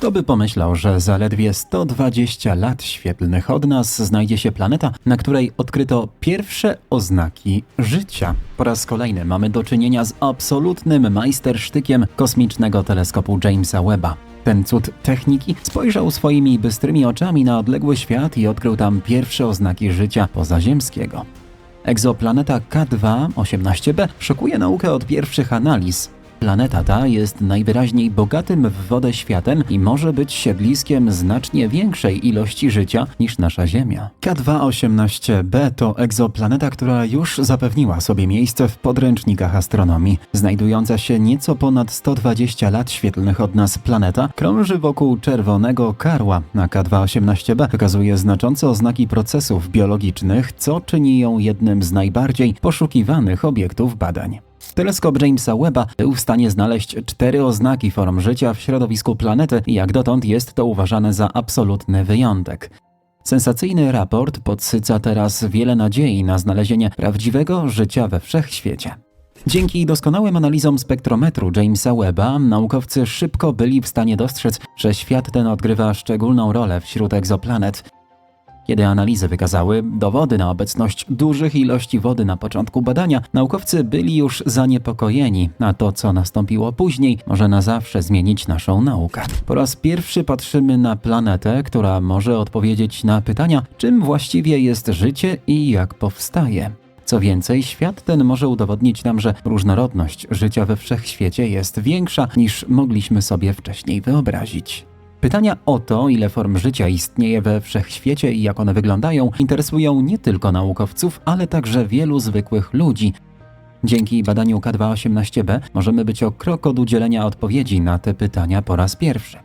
Kto by pomyślał, że zaledwie 120 lat świetlnych od nas znajdzie się planeta, na której odkryto pierwsze oznaki życia. Po raz kolejny mamy do czynienia z absolutnym majstersztykiem kosmicznego teleskopu Jamesa Webba. Ten cud techniki spojrzał swoimi bystrymi oczami na odległy świat i odkrył tam pierwsze oznaki życia pozaziemskiego. Egzoplaneta K2-18b szokuje naukę od pierwszych analiz. Planeta ta jest najwyraźniej bogatym w wodę światem i może być siedliskiem znacznie większej ilości życia niż nasza Ziemia. K2-18b to egzoplaneta, która już zapewniła sobie miejsce w podręcznikach astronomii. Znajdująca się nieco ponad 120 lat świetlnych od nas planeta krąży wokół czerwonego karła, a K2-18b wykazuje znaczące oznaki procesów biologicznych, co czyni ją jednym z najbardziej poszukiwanych obiektów badań. Teleskop Jamesa Webba był w stanie znaleźć cztery oznaki form życia w środowisku planety i jak dotąd jest to uważane za absolutny wyjątek. Sensacyjny raport podsyca teraz wiele nadziei na znalezienie prawdziwego życia we wszechświecie. Dzięki doskonałym analizom spektrometru Jamesa Webba naukowcy szybko byli w stanie dostrzec, że świat ten odgrywa szczególną rolę wśród egzoplanet. Kiedy analizy wykazały dowody na obecność dużych ilości wody na początku badania, naukowcy byli już zaniepokojeni, a to, co nastąpiło później, może na zawsze zmienić naszą naukę. Po raz pierwszy patrzymy na planetę, która może odpowiedzieć na pytania, czym właściwie jest życie i jak powstaje. Co więcej, świat ten może udowodnić nam, że różnorodność życia we wszechświecie jest większa niż mogliśmy sobie wcześniej wyobrazić. Pytania o to, ile form życia istnieje we wszechświecie i jak one wyglądają, interesują nie tylko naukowców, ale także wielu zwykłych ludzi. Dzięki badaniu K218b możemy być o krok od udzielenia odpowiedzi na te pytania po raz pierwszy.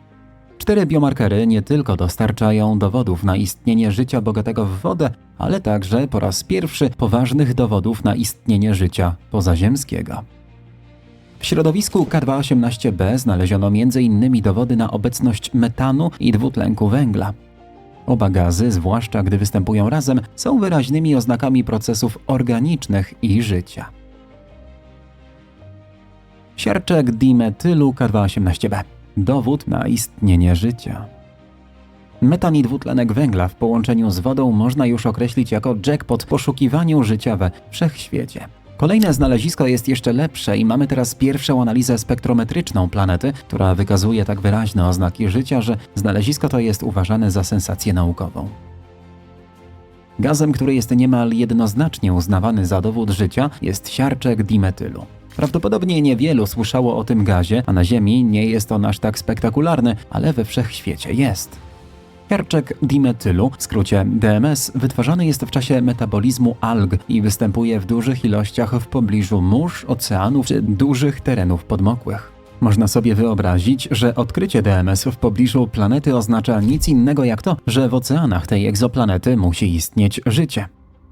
Cztery biomarkery nie tylko dostarczają dowodów na istnienie życia bogatego w wodę, ale także po raz pierwszy poważnych dowodów na istnienie życia pozaziemskiego. W środowisku K218b znaleziono m.in. dowody na obecność metanu i dwutlenku węgla. Oba gazy, zwłaszcza gdy występują razem, są wyraźnymi oznakami procesów organicznych i życia. Siarczek dimetylu K218b. Dowód na istnienie życia. Metan i dwutlenek węgla w połączeniu z wodą można już określić jako jackpot w poszukiwaniu życia we wszechświecie. Kolejne znalezisko jest jeszcze lepsze i mamy teraz pierwszą analizę spektrometryczną planety, która wykazuje tak wyraźne oznaki życia, że znalezisko to jest uważane za sensację naukową. Gazem, który jest niemal jednoznacznie uznawany za dowód życia, jest siarczek dimetylu. Prawdopodobnie niewielu słyszało o tym gazie, a na Ziemi nie jest on aż tak spektakularny, ale we wszechświecie jest. Siarczek dimetylu, w skrócie DMS, wytwarzany jest w czasie metabolizmu alg i występuje w dużych ilościach w pobliżu mórz, oceanów czy dużych terenów podmokłych. Można sobie wyobrazić, że odkrycie DMS w pobliżu planety oznacza nic innego jak to, że w oceanach tej egzoplanety musi istnieć życie.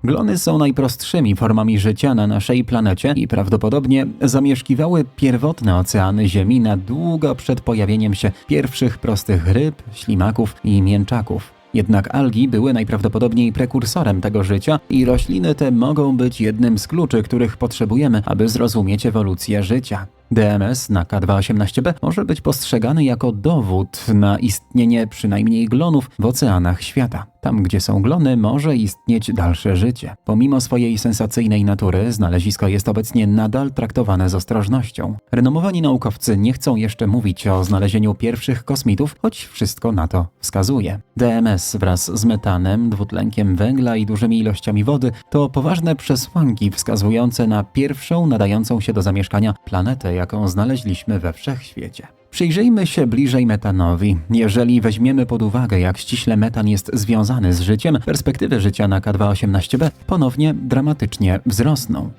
Glony są najprostszymi formami życia na naszej planecie i prawdopodobnie zamieszkiwały pierwotne oceany Ziemi na długo przed pojawieniem się pierwszych prostych ryb, ślimaków i mięczaków. Jednak algi były najprawdopodobniej prekursorem tego życia i rośliny te mogą być jednym z kluczy, których potrzebujemy, aby zrozumieć ewolucję życia. DMS na K218b może być postrzegany jako dowód na istnienie przynajmniej glonów w oceanach świata. Tam, gdzie są glony, może istnieć dalsze życie. Pomimo swojej sensacyjnej natury, znalezisko jest obecnie nadal traktowane z ostrożnością. Renomowani naukowcy nie chcą jeszcze mówić o znalezieniu pierwszych kosmitów, choć wszystko na to wskazuje. DMS wraz z metanem, dwutlenkiem węgla i dużymi ilościami wody to poważne przesłanki wskazujące na pierwszą nadającą się do zamieszkania planetę, jaką znaleźliśmy we wszechświecie. Przyjrzyjmy się bliżej metanowi. Jeżeli weźmiemy pod uwagę, jak ściśle metan jest związany z życiem, perspektywy życia na K218b ponownie dramatycznie wzrosną.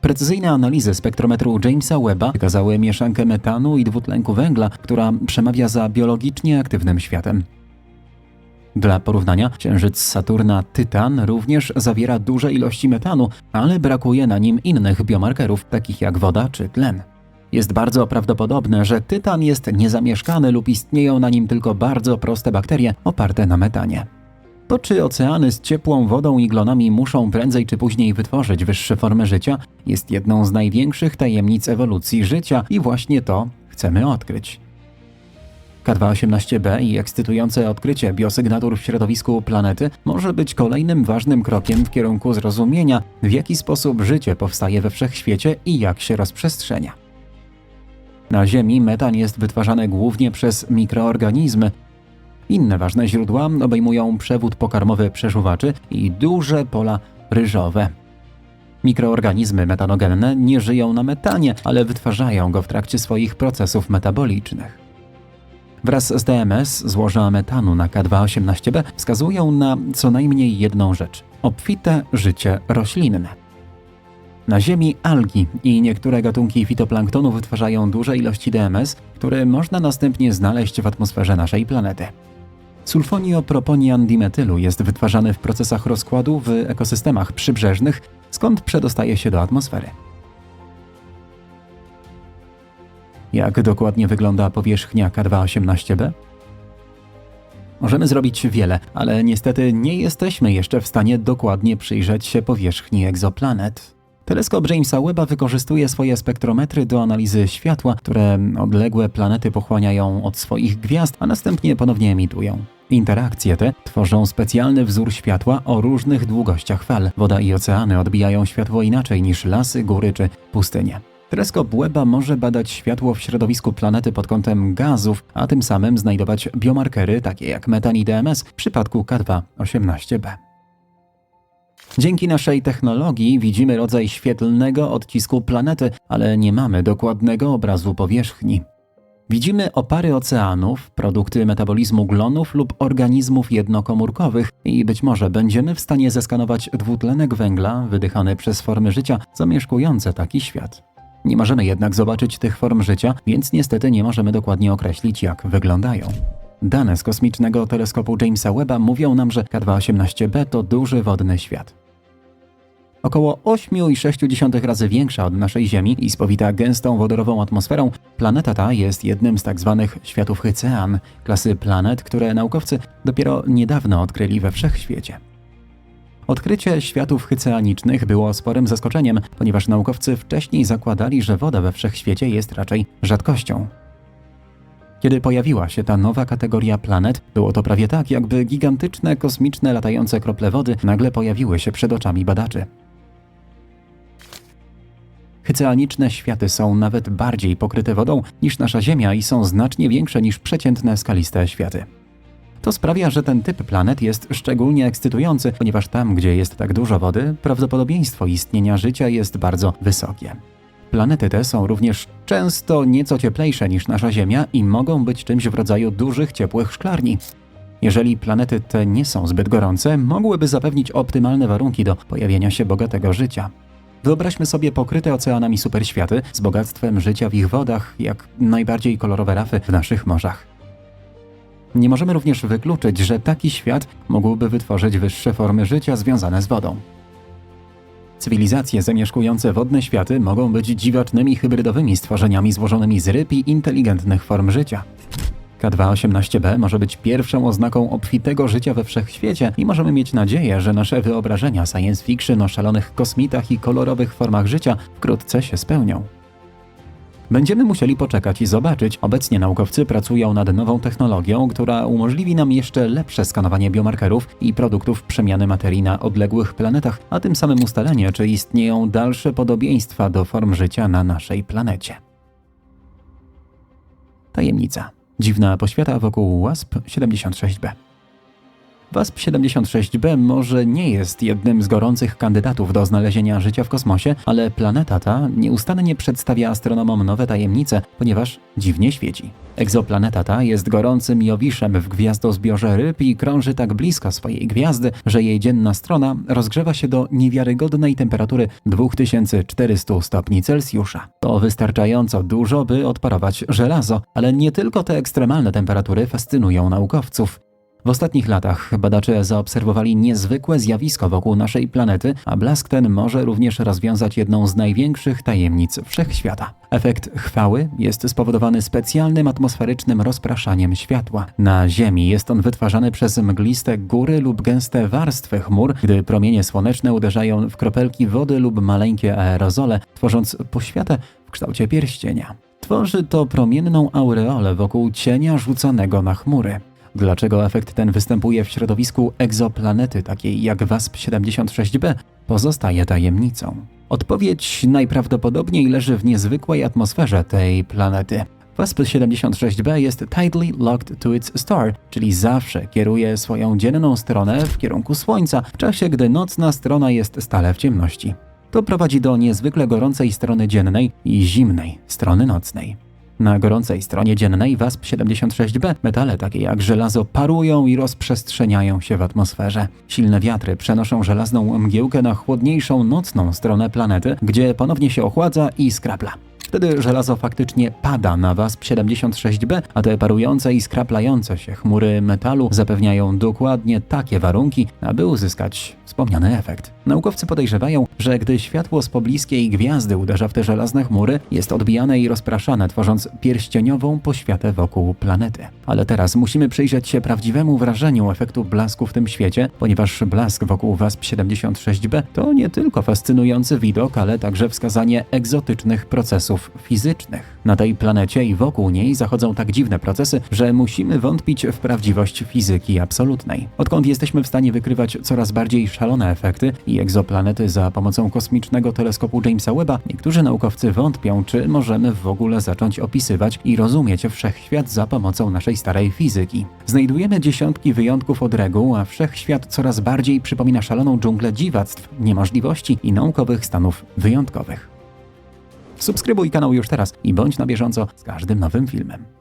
Precyzyjne analizy spektrometru Jamesa Webba wykazały mieszankę metanu i dwutlenku węgla, która przemawia za biologicznie aktywnym światem. Dla porównania, księżyc Saturna Tytan również zawiera duże ilości metanu, ale brakuje na nim innych biomarkerów, takich jak woda czy tlen. Jest bardzo prawdopodobne, że Tytan jest niezamieszkany lub istnieją na nim tylko bardzo proste bakterie oparte na metanie. To czy oceany z ciepłą wodą i glonami muszą prędzej czy później wytworzyć wyższe formy życia, jest jedną z największych tajemnic ewolucji życia i właśnie to chcemy odkryć. K218b i ekscytujące odkrycie biosygnatur w środowisku planety może być kolejnym ważnym krokiem w kierunku zrozumienia, w jaki sposób życie powstaje we wszechświecie i jak się rozprzestrzenia. Na Ziemi metan jest wytwarzany głównie przez mikroorganizmy. Inne ważne źródła obejmują przewód pokarmowy przeżuwaczy i duże pola ryżowe. Mikroorganizmy metanogenne nie żyją na metanie, ale wytwarzają go w trakcie swoich procesów metabolicznych. Wraz z DMS złoża metanu na K218b wskazują na co najmniej jedną rzecz obfite życie roślinne. Na Ziemi algi i niektóre gatunki fitoplanktonu wytwarzają duże ilości DMS, które można następnie znaleźć w atmosferze naszej planety. Sulfonio-proponian dimetylu jest wytwarzany w procesach rozkładu w ekosystemach przybrzeżnych, skąd przedostaje się do atmosfery. Jak dokładnie wygląda powierzchnia K218b? Możemy zrobić wiele, ale niestety nie jesteśmy jeszcze w stanie dokładnie przyjrzeć się powierzchni egzoplanet. Teleskop Jamesa Webba wykorzystuje swoje spektrometry do analizy światła, które odległe planety pochłaniają od swoich gwiazd, a następnie ponownie emitują. Interakcje te tworzą specjalny wzór światła o różnych długościach fal. Woda i oceany odbijają światło inaczej niż lasy, góry czy pustynie. Teleskop Webba może badać światło w środowisku planety pod kątem gazów, a tym samym znajdować biomarkery takie jak metan i DMS w przypadku K2-18b. Dzięki naszej technologii widzimy rodzaj świetlnego odcisku planety, ale nie mamy dokładnego obrazu powierzchni. Widzimy opary oceanów, produkty metabolizmu glonów lub organizmów jednokomórkowych i być może będziemy w stanie zeskanować dwutlenek węgla wydychany przez formy życia zamieszkujące taki świat. Nie możemy jednak zobaczyć tych form życia, więc niestety nie możemy dokładnie określić, jak wyglądają. Dane z kosmicznego teleskopu Jamesa Webba mówią nam, że K218b to duży wodny świat. Około 8,6 razy większa od naszej Ziemi i spowita gęstą wodorową atmosferą, planeta ta jest jednym z tzw. Tak światów Hycean, klasy planet, które naukowcy dopiero niedawno odkryli we wszechświecie. Odkrycie światów hyceanicznych było sporym zaskoczeniem, ponieważ naukowcy wcześniej zakładali, że woda we wszechświecie jest raczej rzadkością. Kiedy pojawiła się ta nowa kategoria planet, było to prawie tak, jakby gigantyczne kosmiczne latające krople wody nagle pojawiły się przed oczami badaczy. Hyceaniczne światy są nawet bardziej pokryte wodą niż nasza Ziemia i są znacznie większe niż przeciętne skaliste światy. To sprawia, że ten typ planet jest szczególnie ekscytujący, ponieważ tam, gdzie jest tak dużo wody, prawdopodobieństwo istnienia życia jest bardzo wysokie. Planety te są również często nieco cieplejsze niż nasza Ziemia i mogą być czymś w rodzaju dużych, ciepłych szklarni. Jeżeli planety te nie są zbyt gorące, mogłyby zapewnić optymalne warunki do pojawienia się bogatego życia. Wyobraźmy sobie pokryte oceanami superświaty z bogactwem życia w ich wodach, jak najbardziej kolorowe rafy w naszych morzach. Nie możemy również wykluczyć, że taki świat mógłby wytworzyć wyższe formy życia związane z wodą. Cywilizacje zamieszkujące wodne światy mogą być dziwacznymi hybrydowymi stworzeniami złożonymi z ryb i inteligentnych form życia. K218b może być pierwszą oznaką obfitego życia we wszechświecie i możemy mieć nadzieję, że nasze wyobrażenia science fiction o szalonych kosmitach i kolorowych formach życia wkrótce się spełnią. Będziemy musieli poczekać i zobaczyć. Obecnie naukowcy pracują nad nową technologią, która umożliwi nam jeszcze lepsze skanowanie biomarkerów i produktów przemiany materii na odległych planetach, a tym samym ustalenie, czy istnieją dalsze podobieństwa do form życia na naszej planecie. Tajemnica. Dziwna poświata wokół WASP-76b. WASP-76b może nie jest jednym z gorących kandydatów do znalezienia życia w kosmosie, ale planeta ta nieustannie przedstawia astronomom nowe tajemnice, ponieważ dziwnie świeci. Egzoplaneta ta jest gorącym jowiszem w gwiazdozbiorze ryb i krąży tak blisko swojej gwiazdy, że jej dzienna strona rozgrzewa się do niewiarygodnej temperatury 2400 stopni Celsjusza. To wystarczająco dużo, by odparować żelazo, ale nie tylko te ekstremalne temperatury fascynują naukowców. W ostatnich latach badacze zaobserwowali niezwykłe zjawisko wokół naszej planety, a blask ten może również rozwiązać jedną z największych tajemnic wszechświata. Efekt chwały jest spowodowany specjalnym atmosferycznym rozpraszaniem światła. Na Ziemi jest on wytwarzany przez mgliste góry lub gęste warstwy chmur, gdy promienie słoneczne uderzają w kropelki wody lub maleńkie aerozole, tworząc poświatę w kształcie pierścienia. Tworzy to promienną aureolę wokół cienia rzucanego na chmury. Dlaczego efekt ten występuje w środowisku egzoplanety takiej jak WASP-76b pozostaje tajemnicą. Odpowiedź najprawdopodobniej leży w niezwykłej atmosferze tej planety. WASP-76b jest tidally locked to its star, czyli zawsze kieruje swoją dzienną stronę w kierunku Słońca, w czasie gdy nocna strona jest stale w ciemności. To prowadzi do niezwykle gorącej strony dziennej i zimnej strony nocnej. Na gorącej stronie dziennej WASP-76b metale takie jak żelazo parują i rozprzestrzeniają się w atmosferze. Silne wiatry przenoszą żelazną mgiełkę na chłodniejszą nocną stronę planety, gdzie ponownie się ochładza i skrapla. Wtedy żelazo faktycznie pada na WASP-76b, a te parujące i skraplające się chmury metalu zapewniają dokładnie takie warunki, aby uzyskać wspomniany efekt. Naukowcy podejrzewają, że gdy światło z pobliskiej gwiazdy uderza w te żelazne chmury, jest odbijane i rozpraszane, tworząc pierścieniową poświatę wokół planety. Ale teraz musimy przyjrzeć się prawdziwemu wrażeniu efektu blasku w tym świecie, ponieważ blask wokół WASP-76b to nie tylko fascynujący widok, ale także wskazanie egzotycznych procesów fizycznych. Na tej planecie i wokół niej zachodzą tak dziwne procesy, że musimy wątpić w prawdziwość fizyki absolutnej. Odkąd jesteśmy w stanie wykrywać coraz bardziej szalone efekty i egzoplanety za pomocą kosmicznego teleskopu Jamesa Webba, niektórzy naukowcy wątpią, czy możemy w ogóle zacząć opisywać i rozumieć wszechświat za pomocą naszej starej fizyki. Znajdujemy dziesiątki wyjątków od reguł, a wszechświat coraz bardziej przypomina szaloną dżunglę dziwactw, niemożliwości i naukowych stanów wyjątkowych. Subskrybuj kanał już teraz i bądź na bieżąco z każdym nowym filmem.